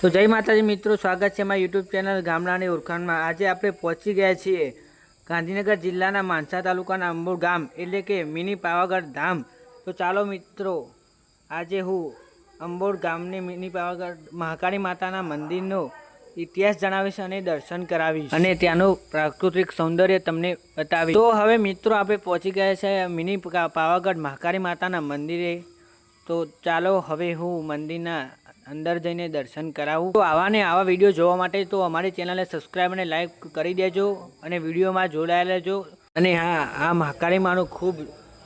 તો જય માતાજી મિત્રો, સ્વાગત છે મારા યુટ્યુબ ચેનલ ગામડાની ઓળખાણમાં. આજે આપણે પહોંચી ગયા છીએ ગાંધીનગર જિલ્લાના માનસા તાલુકાના અંબોર ગામ, એટલે કે મિની પાવાગઢ ધામ. તો ચાલો મિત્રો, આજે હું અંબોર ગામની મિની પાવાગઢ મહાકાળી માતાના મંદિરનો ઇતિહાસ જણાવીશ અને દર્શન કરાવીશ. અને ત્યાંનું પ્રાકૃતિક સૌંદર્ય તમને બતાવીશ. તો હવે મિત્રો, આપણે પહોંચી ગયા છે મિની પાવાગઢ મહાકાળી માતાના મંદિરે. તો ચાલો, હવે હું મંદિરના અંદર જઈને દર્શન કરાવું. તો આવા ને આવા વીડિયો જોવા માટે તો અમારી ચેનલને સબસ્ક્રાઈબ અને લાઈક કરી દેજો અને વિડીયોમાં જોડાયેલા રહેજો. અને હા, આ મહાકાળી માનું ખૂબ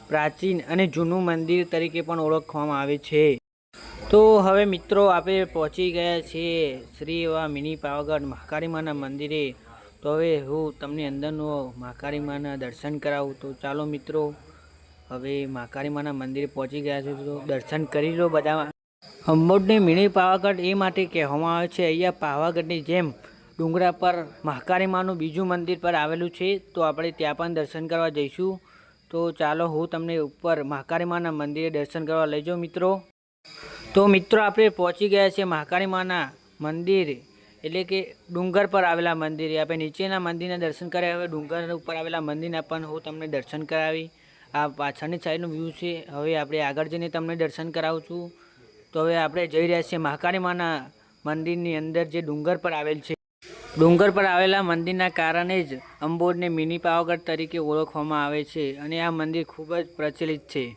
પ્રાચીન અને જૂનું મંદિર તરીકે પણ ઓળખવામાં આવે છે. તો હવે મિત્રો આપણે પહોંચી ગયા છીએ શ્રી એવા મિની પાવાગઢ મહાકાળી માના મંદિરે. તો હવે હું તમને અંદરનું મહાકાળી માના દર્શન કરાવું. તો ચાલો મિત્રો, હવે મહાકાળી માના મંદિરે પહોંચી ગયા છે તો દર્શન કરી લો બધા અંબોડની મિની પાવાગઢ એ માટે કહેવામાં આવે છે, અહીંયા પાવાગઢની જેમ ડુંગરા પર મહાકાળી માનું બીજું મંદિર પર આવેલું છે, તો આપણે ત્યાં પણ દર્શન કરવા જઈશું. તો ચાલો હું તમને ઉપર મહાકાળી માના મંદિરે દર્શન કરવા લઈ જાઉં, મિત્રો. તો મિત્રો, આપણે પહોંચી ગયા છે મહાકાળી માના મંદિર, એટલે કે ડુંગર પર આવેલા મંદિરે. આપણે નીચેના મંદિરના દર્શન કર્યા, હવે ડુંગર ઉપર આવેલા મંદિરના પણ હું તમને દર્શન કરાવી. આ પાછળની સાઈડનું વ્યૂ છે, હવે આપણે આગળ જઈને તમને દર્શન કરાવું છું. તો હવે આપણે જઈ રહ્યા છીએ મહાકાળી માના મંદિરની અંદર જે ડુંગર પર આવેલ છે. ડુંગર પર આવેલા મંદિરના કારણે જ અંબોડને મિની પાવાગઢ તરીકે ઓળખવામાં આવે છે અને આ મંદિર ખૂબ જ પ્રચલિત છે.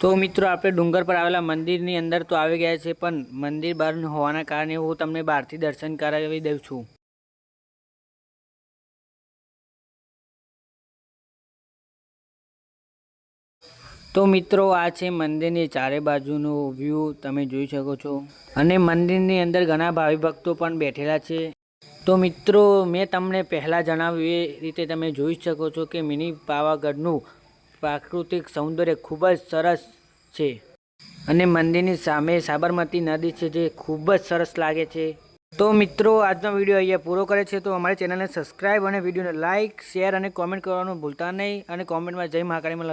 તો મિત્રો, આપણે ડુંગર પર આવેલા મંદિરની અંદર તો આવી ગયા છે, પણ મંદિર બહાર હોવાના કારણે હું તમને બહારથી દર્શન કરાવી દઉં છું. તો મિત્રો, આ છે મંદિરની ચારે બાજુનો વ્યૂ તમે જોઈ શકો છો. અને મંદિરની અંદર ઘણા ભાવિ ભક્તો પણ બેઠેલા છે. તો મિત્રો, મેં તમને પહેલાં જણાવ્યું એ રીતે તમે જોઈ શકો છો કે મિની પાવાગઢનું પ્રાકૃતિક સૌંદર્ય ખૂબ જ સરસ છે. અને મંદિરની સામે સાબરમતી નદી છે જે ખૂબ જ સરસ લાગે છે. તો મિત્રો, આજનો વીડિયો અહીંયા પૂરો કરે છે. તો અમારી ચેનલને સબસ્ક્રાઈબ અને વિડીયોને લાઇક, શેર અને કોમેન્ટ કરવાનું ભૂલતા નહીં. અને કોમેન્ટમાં જય મહાકાળીમાં